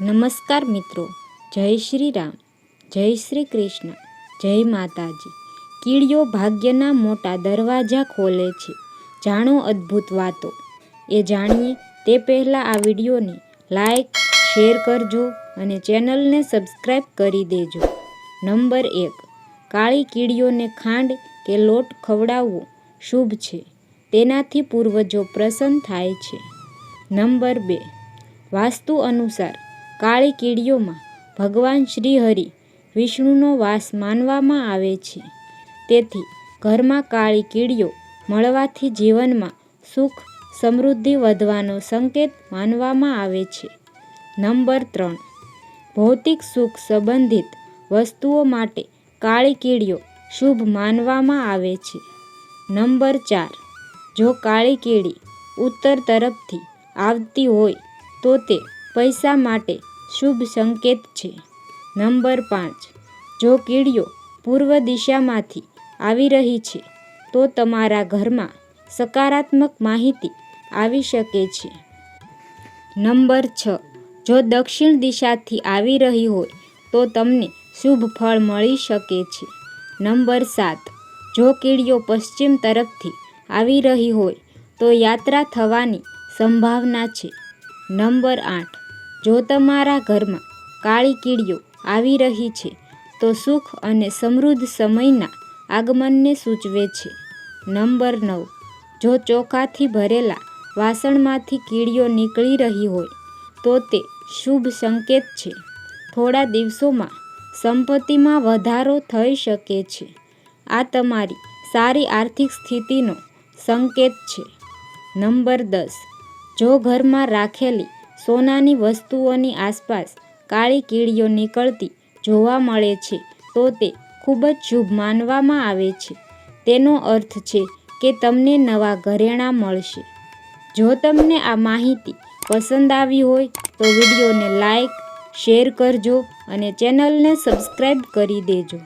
નમસ્કાર મિત્રો. જય શ્રી રામ. જય શ્રી કૃષ્ણ. જય માતાજી. કીડીઓ ભાગ્યના મોટા દરવાજા ખોલે છે. જાણો અદ્ભુત વાતો. એ જાણીએ તે પહેલાં આ વિડીયોને લાઈક, શેર કરજો અને ચેનલને સબસ્ક્રાઈબ કરી દેજો. નંબર એક. કાળી કીડીઓને ખાંડ કે લોટ ખવડાવવો શુભ છે. તેનાથી પૂર્વજો પ્રસન્ન થાય છે. નંબર બે. વાસ્તુ અનુસાર કાળી કીડીઓમાં ભગવાન શ્રી હરિ વિષ્ણુનો વાસ માનવામાં આવે છે. તેથી ઘરમાં કાળી કીડીઓ મળવાથી જીવનમાં સુખ, સમૃદ્ધિ વધવાનો સંકેત માનવામાં આવે છે. નંબર ત્રણ. ભૌતિક સુખ સંબંધિત વસ્તુઓ માટે કાળી કીડીઓ શુભ માનવામાં આવે છે. નંબર ચાર. જો કાળી કીડી ઉત્તર તરફથી આવતી હોય તો તે પૈસા માટે શુભ સંકેત છે. નંબર પાંચ. જો કીડીઓ પૂર્વ દિશામાંથી આવી રહી છે, તો તમારા ઘરમાં સકારાત્મક માહિતી આવી શકે છે. નંબર છ. જો દક્ષિણ દિશાથી આવી રહી હોય, તો તમને શુભ ફળ મળી શકે છે. નંબર સાત. જો કીડીઓ પશ્ચિમ તરફથી આવી રહી હોય, તો યાત્રા થવાની સંભાવના છે. નંબર આઠ. જો તમારા ઘરમાં કાળી કીડીઓ આવી રહી છે, તો સુખ અને સમૃદ્ધ સમયના આગમનને સૂચવે છે. નંબર નવ. જો ચોખાથી ભરેલા વાસણમાંથી કીડીઓ નીકળી રહી હોય, તો તે શુભ સંકેત છે. થોડા દિવસોમાં સંપત્તિમાં વધારો થઈ શકે છે. આ તમારી સારી આર્થિક સ્થિતિનો સંકેત છે. નંબર દસ. જો ઘરમાં રાખેલી સોનાની વસ્તુઓની આસપાસ કાળી કીડીઓ નીકળતી જોવા મળે છે, તો તે ખૂબ જ શુભ માનવામાં આવે છે. તેનો અર્થ છે કે તમને નવા ઘરેણાં મળશે. જો તમને આ માહિતી પસંદ આવી હોય, તો વિડીયોને લાઈક, શેર કરજો અને ચેનલને સબસ્ક્રાઈબ કરી દેજો.